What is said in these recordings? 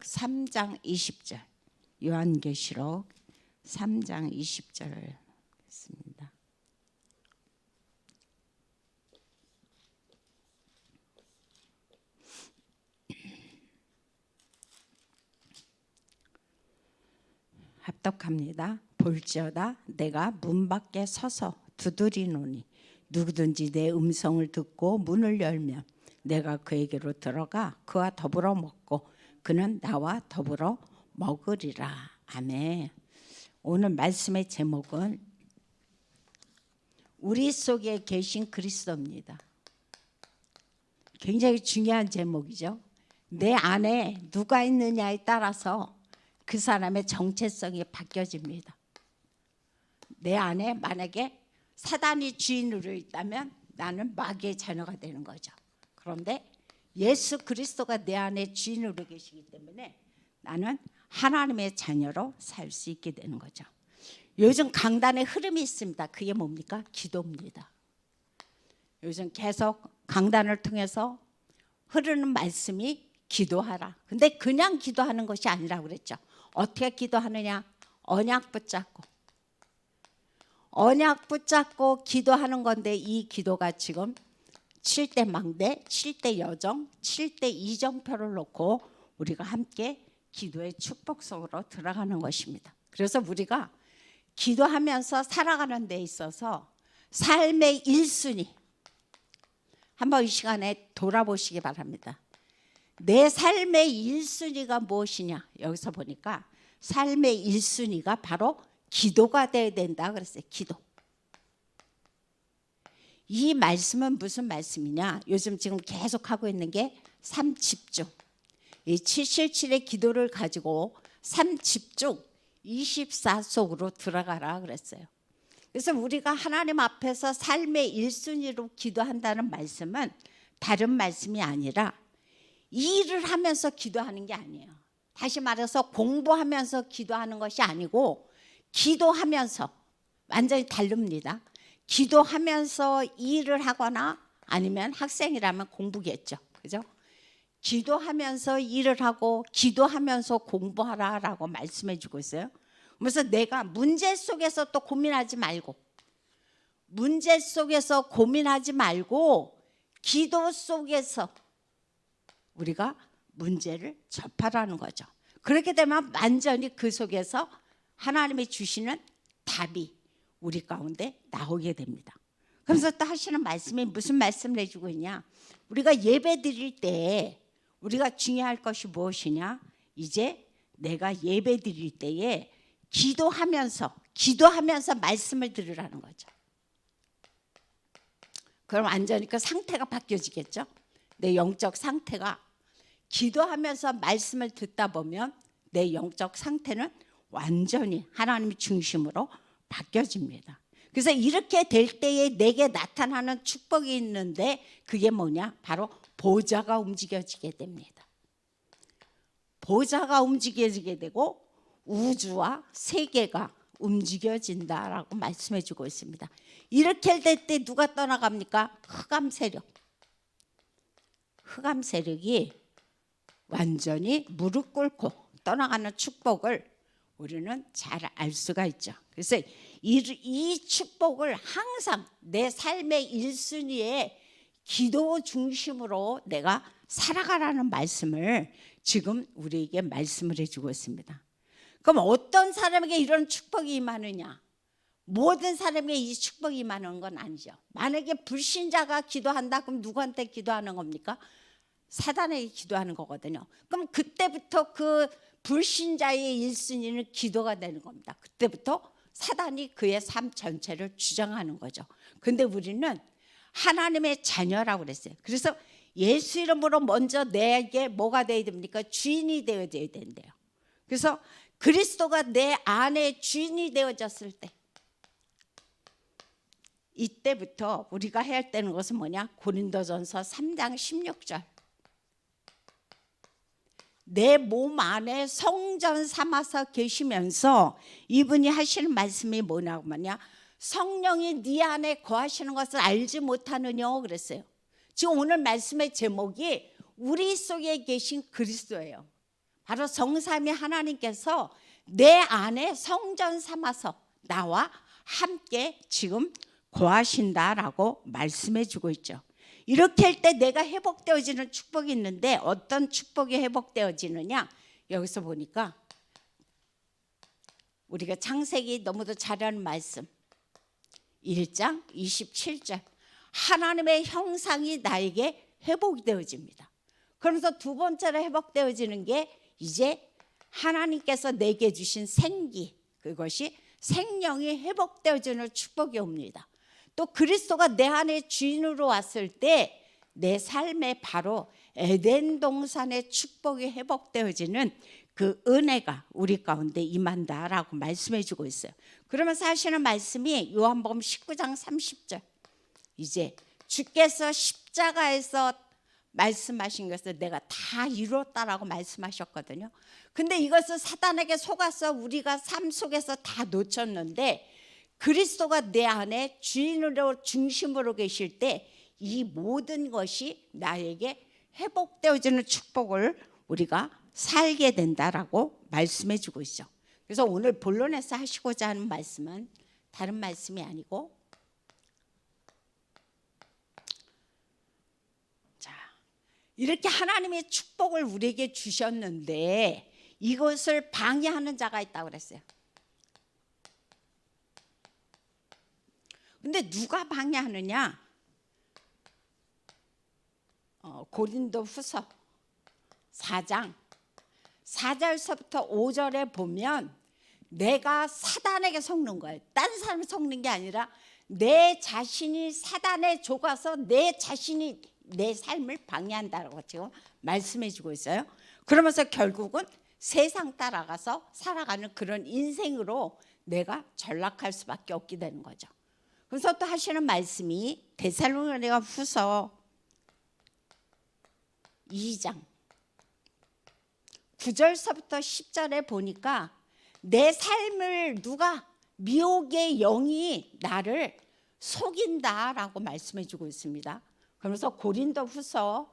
3장 20절. 요한계시록 3장 20절을 했습니다. 합독합니다. 볼지어다 내가 문 밖에 서서 두드리노니 누구든지 내 음성을 듣고 문을 열면 내가 그에게로 들어가 그와 더불어 먹고 그는 나와 더불어 먹으리라. 아멘. 오늘 말씀의 제목은 우리 속에 계신 그리스도입니다. 굉장히 중요한 제목이죠. 내 안에 누가 있느냐에 따라서 그 사람의 정체성이 바뀌어집니다. 내 안에 만약에 사단이 주인으로 있다면 나는 마귀의 자녀가 되는 거죠. 그런데 예수 그리스도가 내 안에 주인으로 계시기 때문에 나는 하나님의 자녀로 살 수 있게 되는 거죠. 요즘 강단의 흐름이 있습니다. 그게 뭡니까? 기도입니다. 요즘 계속 강단을 통해서 흐르는 말씀이 기도하라. 근데 그냥 기도하는 것이 아니라 그랬죠. 어떻게 기도하느냐? 언약 붙잡고. 언약 붙잡고 기도하는 건데 이 기도가 지금 7대 망대, 7대 여정, 7대 이정표를 놓고 우리가 함께 기도의 축복 속으로 들어가는 것입니다. 그래서 우리가 기도하면서 살아가는 데 있어서 삶의 1순위 한번 이 시간에 돌아보시기 바랍니다. 내 삶의 1순위가 무엇이냐? 여기서 보니까 삶의 1순위가 바로 기도가 돼야 된다 그랬어요. 기도. 이 말씀은 무슨 말씀이냐? 요즘 지금 계속 하고 있는 게 삼집중. 이 777의 기도를 가지고 삼집중 24 속으로 들어가라 그랬어요. 그래서 우리가 하나님 앞에서 삶의 1순위로 기도한다는 말씀은 다른 말씀이 아니라 일을 하면서 기도하는 게 아니에요. 다시 말해서 공부하면서 기도하는 것이 아니고 기도하면서 완전히 다릅니다. 기도하면서 일을 하거나 아니면 학생이라면 공부겠죠. 그죠? 기도하면서 일을 하고 기도하면서 공부하라라고 말씀해 주고 있어요. 그래서 내가 문제 속에서 또 고민하지 말고 문제 속에서 고민하지 말고 기도 속에서 우리가 문제를 접하라는 거죠. 그렇게 되면 완전히 그 속에서 하나님이 주시는 답이 우리 가운데 나오게 됩니다. 그래서 또 하시는 말씀이 무슨 말씀을 해주고 있냐? 우리가 예배 드릴 때 우리가 중요할 것이 무엇이냐? 이제 내가 예배 드릴 때에 기도하면서 기도하면서 말씀을 들으라는 거죠. 그럼 완전히 그 상태가 바뀌어지겠죠? 내 영적 상태가 기도하면서 말씀을 듣다 보면 내 영적 상태는 완전히 하나님 중심으로 바뀌어집니다. 그래서 이렇게 될 때에 내게 나타나는 축복이 있는데 그게 뭐냐? 바로 보좌가 움직여지게 됩니다. 보좌가 움직여지게 되고 우주와 세계가 움직여진다라고 말씀해 주고 있습니다. 이렇게 될 때 누가 떠나갑니까? 흑암 세력. 흑암 세력이 완전히 무릎 꿇고 떠나가는 축복을 우리는 잘 알 수가 있죠. 그래서 이, 이 축복을 항상 내 삶의 일순위에 기도 중심으로 내가 살아가라는 말씀을 지금 우리에게 말씀을 해주고 있습니다. 그럼 어떤 사람에게 이런 축복이 임하느냐? 모든 사람에게 이 축복이 임하는 건 아니죠. 만약에 불신자가 기도한다, 그럼 누구한테 기도하는 겁니까? 사단에게 기도하는 거거든요. 그럼 그때부터 그 불신자의 일순위는 기도가 되는 겁니다. 그때부터 사단이 그의 삶 전체를 주장하는 거죠. 근데 우리는 하나님의 자녀라고 그랬어요. 그래서 예수 이름으로 먼저 내게 뭐가 되어야 됩니까? 주인이 되어야 된대요. 그래서 그리스도가 내 안에 주인이 되어졌을 때 이때부터 우리가 해야 되는 것은 뭐냐? 고린도전서 3장 16절. 내 몸 안에 성전 삼아서 계시면서 이분이 하시는 말씀이 뭐냐고 말냐? 성령이 네 안에 거하시는 것을 알지 못하느냐 그랬어요. 지금 오늘 말씀의 제목이 우리 속에 계신 그리스도예요. 바로 성삼위 하나님께서 내 안에 성전 삼아서 나와 함께 지금 거하신다라고 말씀해 주고 있죠. 이렇게 할 때 내가 회복되어지는 축복이 있는데 어떤 축복이 회복되어지느냐? 여기서 보니까 우리가 창세기 너무도 잘 아는 말씀 1장 27절 하나님의 형상이 나에게 회복이 되어집니다. 그러면서 두 번째로 회복되어지는 게 이제 하나님께서 내게 주신 생기 그것이 생명이 회복되어지는 축복이 옵니다. 또 그리스도가 내 안에 주인으로 왔을 때 내 삶에 바로 에덴 동산의 축복이 회복되어지는 그 은혜가 우리 가운데 임한다라고 말씀해 주고 있어요. 그러면서 하시는 말씀이 요한복음 19장 30절. 이제 주께서 십자가에서 말씀하신 것을 내가 다 이뤘다라고 말씀하셨거든요. 근데 이것을 사단에게 속아서 우리가 삶 속에서 다 놓쳤는데 그리스도가 내 안에 주인으로 중심으로 계실 때 이 모든 것이 나에게 회복되어지는 축복을 우리가 살게 된다라고 말씀해 주고 있죠. 그래서 오늘 본론에서 하시고자 하는 말씀은 다른 말씀이 아니고 자, 이렇게 하나님의 축복을 우리에게 주셨는데 이것을 방해하는 자가 있다고 그랬어요. 근데 누가 방해하느냐? 어, 고린도 후서 4장 4절서부터 5절에 보면 내가 사단에게 속는 거예요. 딴 사람 속는 게 아니라 내 자신이 사단에 속아서 내 자신이 내 삶을 방해한다고 지금 말씀해 주고 있어요. 그러면서 결국은 세상 따라가서 살아가는 그런 인생으로 내가 전락할 수밖에 없게 되는 거죠. 그래서 또 하시는 말씀이 데살로니가 후서 2장 9절서부터 10절에 보니까 내 삶을 누가 미혹의 영이 나를 속인다라고 말씀해 주고 있습니다. 그러면서 고린도 후서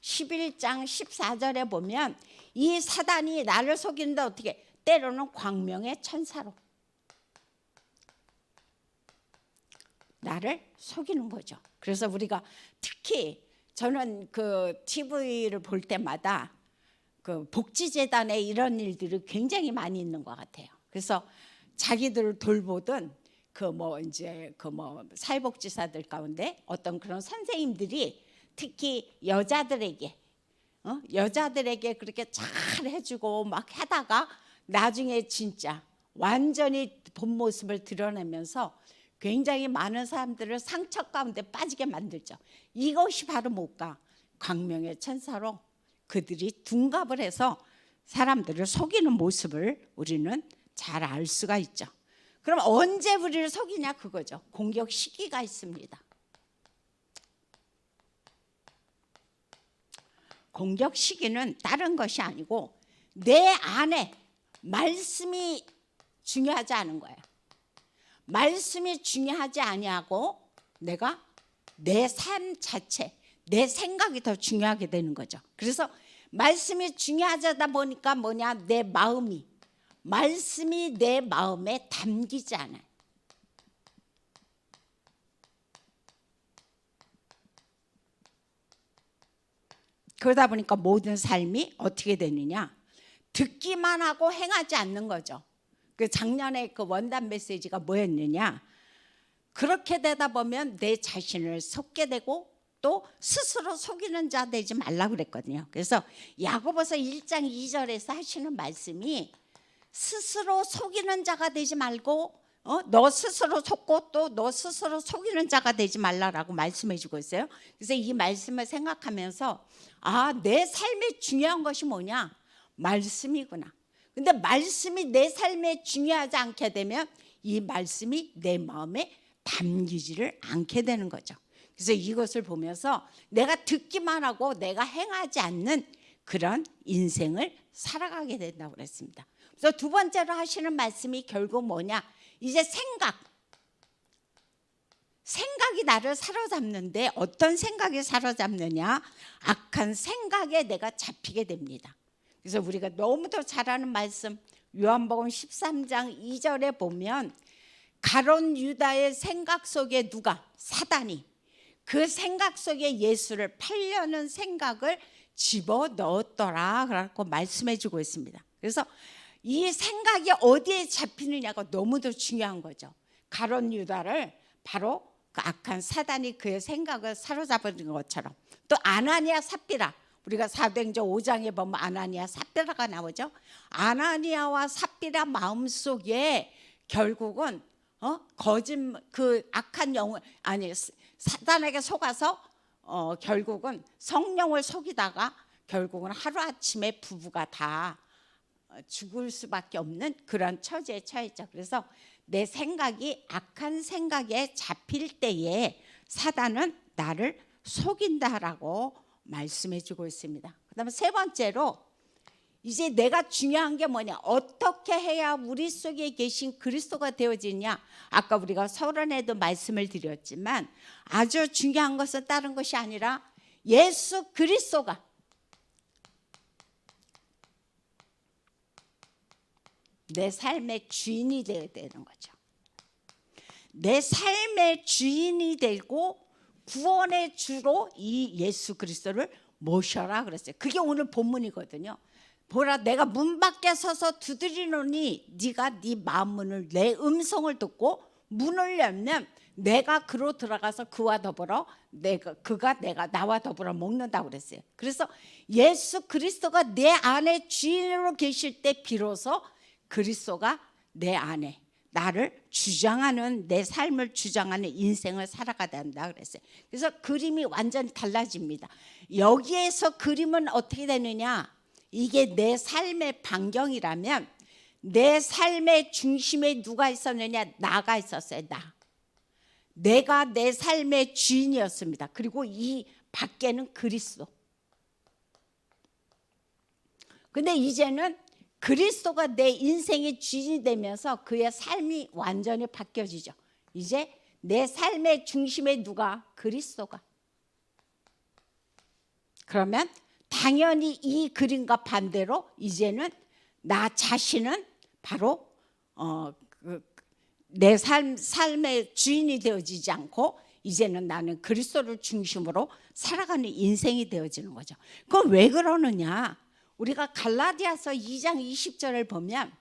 11장 14절에 보면 이 사단이 나를 속이는데 어떻게? 때로는 광명의 천사로 나를 속이는 거죠. 그래서 우리가 특히 저는 그 TV를 볼 때마다 그 복지재단에 이런 일들이 굉장히 많이 있는 것 같아요. 그래서 자기들을 돌보던 그 뭐 이제 그 뭐 사회복지사들 가운데 어떤 그런 선생님들이 특히 여자들에게 어? 여자들에게 그렇게 잘 해주고 막 하다가 나중에 진짜 완전히 본 모습을 드러내면서 굉장히 많은 사람들을 상처 가운데 빠지게 만들죠. 이것이 바로 뭘까? 광명의 천사로 그들이 둔갑을 해서 사람들을 속이는 모습을 우리는 잘 알 수가 있죠. 그럼 언제 우리를 속이냐 그거죠. 공격 시기가 있습니다. 공격 시기는 다른 것이 아니고 내 안에 말씀이 중요하지 않은 거예요. 말씀이 중요하지 아니하고 내가 내 삶 자체, 내 생각이 더 중요하게 되는 거죠. 그래서 말씀이 중요하다 보니까 뭐냐 내 마음이 말씀이 내 마음에 담기지 않아요. 그러다 보니까 모든 삶이 어떻게 되느냐 듣기만 하고 행하지 않는 거죠. 그 작년에 그 원단 메시지가 뭐였느냐? 그렇게 되다 보면 내 자신을 속게 되고 또 스스로 속이는 자 되지 말라 그랬거든요. 그래서 야고보서 1장 2절에서 하시는 말씀이 스스로 속이는 자가 되지 말고 어? 너 스스로 속고 또 너 스스로 속이는 자가 되지 말라라고 말씀해 주고 있어요. 그래서 이 말씀을 생각하면서 아, 내 삶에 중요한 것이 뭐냐? 말씀이구나. 근데 말씀이 내 삶에 중요하지 않게 되면 이 말씀이 내 마음에 담기지를 않게 되는 거죠. 그래서 이것을 보면서 내가 듣기만 하고 내가 행하지 않는 그런 인생을 살아가게 된다고 그랬습니다. 그래서 두 번째로 하시는 말씀이 결국 뭐냐? 이제 생각. 생각이 나를 사로잡는데 어떤 생각이 사로잡느냐? 악한 생각에 내가 잡히게 됩니다. 그래서 우리가 너무도 잘 아는 말씀 요한복음 13장 2절에 보면 가론 유다의 생각 속에 누가 사단이 그 생각 속에 예수를 팔려는 생각을 집어 넣었더라 그라고 말씀해 주고 있습니다. 그래서 이 생각이 어디에 잡히느냐가 너무도 중요한 거죠. 가론 유다를 바로 그 악한 사단이 그의 생각을 사로잡은 것처럼 또 아나니아 삽비라 우리가 사도행전 5장에 보면 아나니아 삽비라가 나오죠. 아나니아와 삽비라 마음속에 결국은 어? 거짓 그 악한 영혼 아니 사단에게 속아서 어, 결국은 성령을 속이다가 결국은 하루 아침에 부부가 다 어, 죽을 수밖에 없는 그런 처지에 처했죠. 그래서 내 생각이 악한 생각에 잡힐 때에 사단은 나를 속인다라고 말씀해 주고 있습니다. 그다음에 세 번째로 이제 내가 중요한 게 뭐냐? 어떻게 해야 우리 속에 계신 그리스도가 되어지냐? 아까 우리가 서론에도 말씀을 드렸지만 아주 중요한 것은 다른 것이 아니라 예수 그리스도가 내 삶의 주인이 되어야 되는 거죠. 내 삶의 주인이 되고 구원의 주로 이 예수 그리스도를 모셔라 그랬어요. 그게 오늘 본문이거든요. 보라 내가 문 밖에 서서 두드리노니 네가 네 마음문을 내 음성을 듣고 문을 열면 내가 그로 들어가서 그와 더불어 내가 그가 내가 나와 더불어 먹는다 그랬어요. 그래서 예수 그리스도가 내 안에 주인으로 계실 때 비로소 그리스도가 내 안에 나를 주장하는 내 삶을 주장하는 인생을 살아가야 한다 그랬어요. 그래서 그림이 완전히 달라집니다. 여기에서 그림은 어떻게 되느냐? 이게 내 삶의 반경이라면 내 삶의 중심에 누가 있었느냐? 나가 있었어요. 나. 내가 내 삶의 주인이었습니다. 그리고 이 밖에는 그리스도. 근데 이제는 그리스도가 내 인생의 주인이 되면서 그의 삶이 완전히 바뀌어지죠. 이제 내 삶의 중심에 누가 그리스도가. 그러면 당연히 이 그림과 반대로 이제는 나 자신은 바로 어, 그, 내 삶, 삶의 주인이 되어지지 않고 이제는 나는 그리스도를 중심으로 살아가는 인생이 되어지는 거죠. 그건 왜 그러느냐? 우리가 갈라디아서 2장 20절을 보면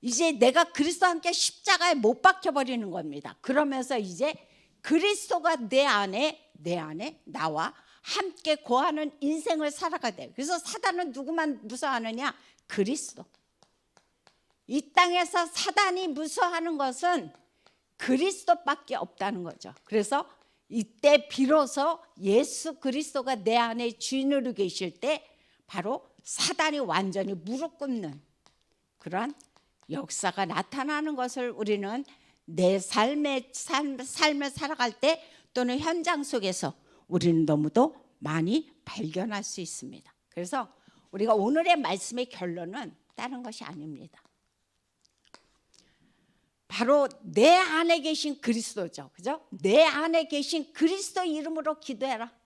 이제 내가 그리스도와 함께 십자가에 못 박혀 버리는 겁니다. 그러면서 이제 그리스도가 내 안에 내 안에 나와 함께 거하는 인생을 살아가야 돼요. 그래서 사단은 누구만 무서워하느냐? 그리스도. 이 땅에서 사단이 무서워하는 것은 그리스도밖에 없다는 거죠. 그래서 이때 비로소 예수 그리스도가 내 안에 주인으로 계실 때 바로 사단이 완전히 무릎 꿇는 그런 역사가 나타나는 것을 우리는 내 삶의 삶, 삶을 살아갈 때 또는 현장 속에서 우리는 너무도 많이 발견할 수 있습니다. 그래서 우리가 오늘의 말씀의 결론은 다른 것이 아닙니다. 바로 내 안에 계신 그리스도죠. 그죠? 내 안에 계신 그리스도 이름으로 기도해라.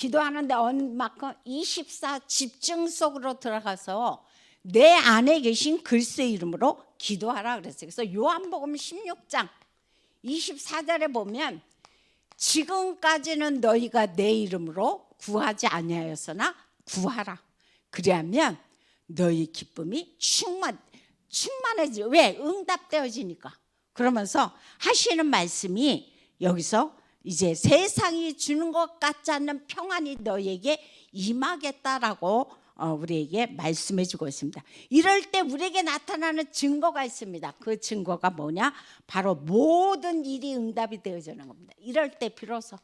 기도하는데 얼마큼 24 집중 속으로 들어가서 내 안에 계신 그리스도 이름으로 기도하라 그랬어요. 그래서 요한복음 16장 24절에 보면 지금까지는 너희가 내 이름으로 구하지 아니하였으나 구하라. 그리하면 너희 기쁨이 충만 충만해지. 왜? 응답되어지니까. 그러면서 하시는 말씀이 여기서 이제 세상이 주는 것 같지 않는 평안이 너에게 임하겠다라고 어, 우리에게 말씀해 주고 있습니다. 이럴 때 우리에게 나타나는 증거가 있습니다. 그 증거가 뭐냐? 바로 모든 일이 응답이 되어지는 겁니다. 이럴 때 비로소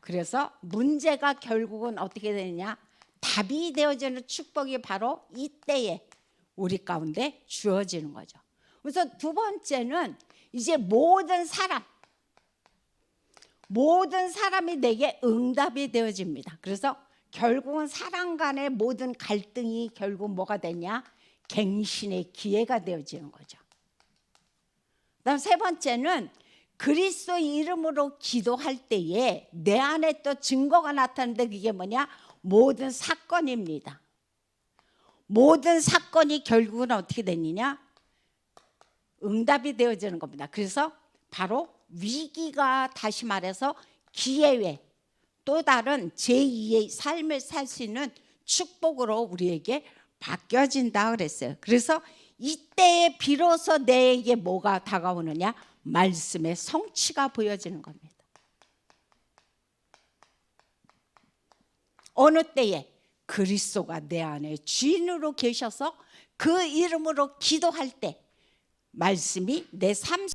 그래서 문제가 결국은 어떻게 되느냐? 답이 되어지는 축복이 바로 이때에 우리 가운데 주어지는 거죠. 그래서 두 번째는 이제 모든 사람 모든 사람이 내게 응답이 되어집니다. 그래서 결국은 사람 간의 모든 갈등이 결국 뭐가 되냐? 갱신의 기회가 되어지는 거죠. 그다음 세 번째는 그리스도 이름으로 기도할 때에 내 안에 또 증거가 나타나는데 그게 뭐냐? 모든 사건입니다. 모든 사건이 결국은 어떻게 되느냐? 응답이 되어지는 겁니다. 그래서 바로 위기가 다시 말해서 기회에 또 다른 제2의 삶을 살 수 있는 축복으로 우리에게 바뀌어진다 그랬어요. 그래서 이때에 비로소 내게 뭐가 다가오느냐? 말씀의 성취가 보여지는 겁니다. 어느 때에 그리스도가 내 안에 주인으로 계셔서 그 이름으로 기도할 때 말씀이 내 삶